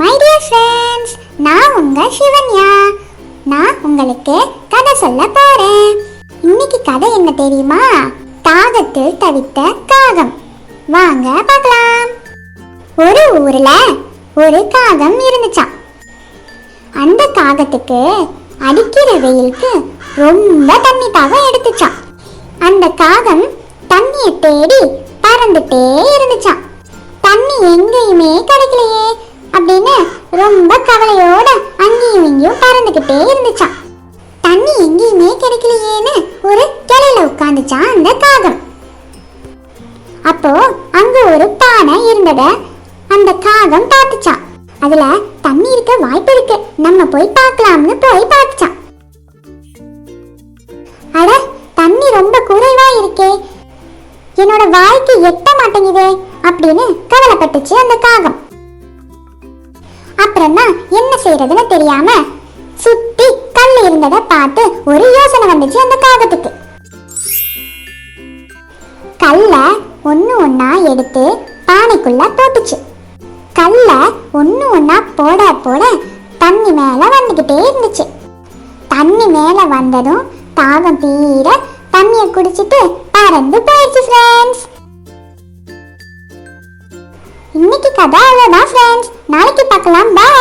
My dear friends நான் உங்க சிவன்யா. நான் உங்களுக்கு கதை சொல்ல போறேன். இன்னைக்கு கதை என்ன தெரியுமா? காகத்தில் தவித்த காகம் வாங்க பார்க்கலாம். ஒரு ஊர்ல ஒரு காகம் இருந்துச்சாம். அந்த காகத்துக்கு அடிக்கிற வெயிலுக்கு ரொம்ப தண்ணி தாகம் எடுத்துச்சான் அந்த காகம் தண்ணியை தேடி பறந்துட்டே இருந்துச்சான் தண்ணி எங்கேயுமே கிடைக்கலையே. அப்படின்னு ரொம்ப கவலையோட அங்கேயும் இங்கேயும் பறந்துகிட்டே இருந்துச்சான் தண்ணி எங்கேயுமே கிடைக்கலையேன்னு ஒரு கிளையில உட்காந்துச்சான் அந்த காகம். அப்போ அங்க ஒரு பானை இருந்தத அந்த காகம் பார்த்துச்சான் அதுல தண்ணி இருக்க வாய்ப்பு இருக்கு. நம்ம போய் பார்க்கலாம்னு போய் பார்த்துச்சான் அட தண்ணி ரொம்ப குறைவா இருக்கே. என்னோட வாய்க்கு எட்ட மாட்டேங்குதே அப்படின்னு கவலைப்பட்டுச்சு அந்த காகம். செய்யறதுன்னு தெரியாம சுத்தி கல் இருந்ததை பார்த்து ஒரு யோசனை வந்துச்சு அந்த காகத்துக்கு. கல்ல ஒண்ணு ஒண்ணா எடுத்து பானைக்குள்ள போட்டுச்சு. கல்ல ஒண்ணு ஒண்ணா போட போட தண்ணி மேல வந்துகிட்டே இருந்துச்சு. தண்ணி மேல வந்ததும் தாகம் தீர தண்ணியை குடிச்சிட்டு பறந்து போயிடுச்சு ஃப்ரெண்ட்ஸ் இன்னைக்கு கதை அவ்வளோதான் ஃப்ரெண்ட்ஸ் நாளைக்கு பார்க்கலாம். பாய்